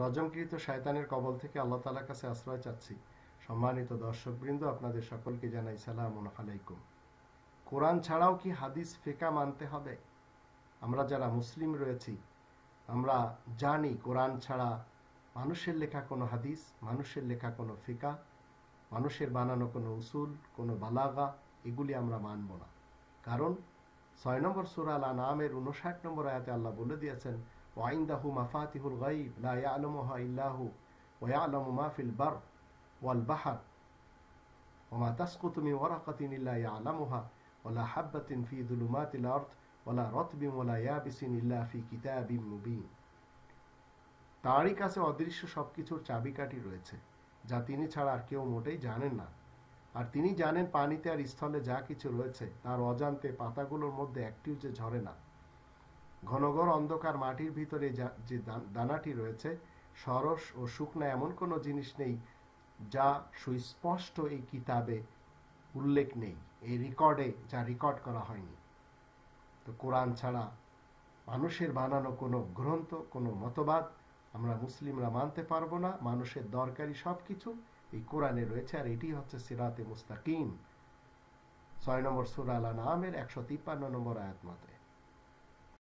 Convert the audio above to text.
রজমকৃত শায়তানের কবল থেকে আল্লাহ তালার কাছে আশ্রয় চাচ্ছি। সম্মানিত দর্শকবৃন্দ, আপনাদের সকলকে জানাই সালাম আলাইকুম। কোরআন ছাড়াও কি হাদিস ফেকা মানতে হবে? আমরা যারা মুসলিম রয়েছি, আমরা জানি কোরআন ছাড়া মানুষের লেখা কোনো হাদিস, মানুষের লেখা কোনো ফিকা, মানুষের বানানো কোনো উসুল, কোনো বালাগা, এগুলি আমরা মানব না। কারণ ছয় নম্বর সুরাল নামের উনষাট নম্বর আয়াতে আল্লাহ বলে দিয়েছেন মাফাতিহুল গাইব লা ইয়ালামুহা ইল্লাহু ওয়া ইয়ালামু মা ফিল বার ওয়াল বাহার ওমা তাসকুতু মিন ওয়ারাকাতিন ইল্লা ইয়ালামুহা ওয়ালা হাববাতিন ফি যুলুমাতিল আরদ ওয়ালা রাতবিন ওয়ালা ইয়াবিসিন ইল্লা ফি কিতাবিম মুবিন তারই কাছে অদৃশ্য সবকিছুর চাবিকাঠি রয়েছে, যা তিনি ছাড়া আর কেউ মোটেই জানেন না। আর তিনি জানেন পানিতে আর স্থলে যা কিছু রয়েছে, তার অজান্তে পাতাগুলোর মধ্যে একটিও যে ঝরে না। ঘনঘর অন্ধকার মাটির ভিতরে যে দানাটি রয়েছে, সরস ও শুকনা এমন কোনো জিনিস নেই যা সুস্পষ্ট এই কিতাবে উল্লেখ নেই, এই রেকর্ডে যা রেকর্ড করা হয়নি। তো কোরআন ছাড়া মানুষের বানানো কোনো গ্রন্থ, কোনো মতবাদ আমরা মুসলিমরা মানতে পারব না। মানুষের দরকারি সব কিছু এই কোরআনে রয়েছে আর এটি হচ্ছে সিরাতে মুস্তাকিম। ছয় নম্বর সুরালা নামের একশো তিপ্পান্ন নম্বর আয়াত মতে